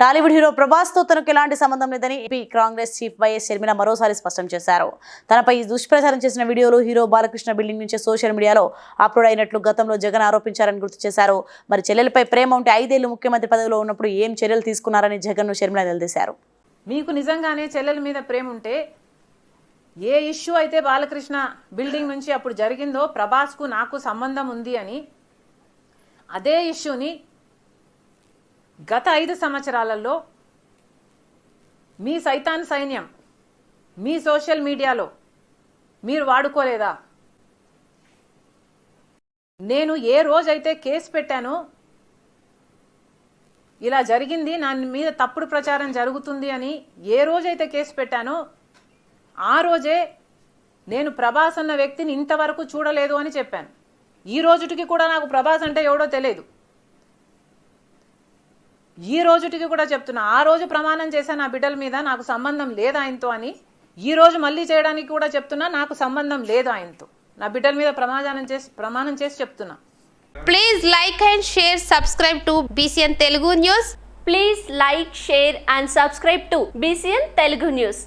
Tollywood hero ప్రభాస్తో తనకు ఎలాంటి సంబంధం లేదని AP Congress chief YS Sharmila మరోసారి స్పష్టం చేశారు. తనపై దుష్ప్రచారం చేసిన వీడియోలు హీరో బాలకృష్ణ బిల్డింగ్ నుంచి సోషల్ మీడియాలో అప్లోడ్ అయినట్లు గతంలో జగన్ ఆరోపించారని గుర్తు చేశారు. మరి చెల్లెలపై ప్రేమ ఉంటే ఐదేళ్ళు ముఖ్యమంత్రి పదవిలో ఉన్నప్పుడు ఏం చర్యలు తీసుకున్నారని జగన్ను షర్మిల నిలదీశారు. మీకు నిజంగానే చెల్లెల మీద ప్రేమ ఉంటే ఏ ఇష్యూ అయితే బాలకృష్ణ బిల్డింగ్ నుంచి అప్పుడు జరిగిందో ప్రభాస్కు నాకు సంబంధం ఉంది అని అదే ఇష్యూని గత ఐదు సంవత్సరాలలో మీ సైతాన్ సైన్యం మీ సోషల్ మీడియాలో మీరు వాడుకోలేదా? నేను ఏ రోజైతే కేసు పెట్టానో ఇలా జరిగింది నా మీద తప్పుడు ప్రచారం జరుగుతుంది అని ఏ రోజైతే కేసు పెట్టానో ఆ రోజే నేను ప్రభాస్ అన్న వ్యక్తిని ఇంతవరకు చూడలేదు అని చెప్పాను. ఈ రోజుటికి కూడా నాకు ప్రభాస్ అంటే ఎవడో తెలియదు. ఈ రోజుటికి కూడా చెప్తున్నా ఆ రోజు ప్రమాణం చేశా నా బిడ్డల మీద నాకు సంబంధం లేదు ఆయనతో అని ఈ రోజు మళ్ళీ చేయడానికి కూడా చెప్తున్నా నాకు సంబంధం లేదు ఆయనతో. నా బిడ్డల మీద ప్రమాణం చేసి ప్రమాణం చేసి చెప్తున్నా. Please like and share subscribe to BCN Telugu news please like share and subscribe to BCN Telugu news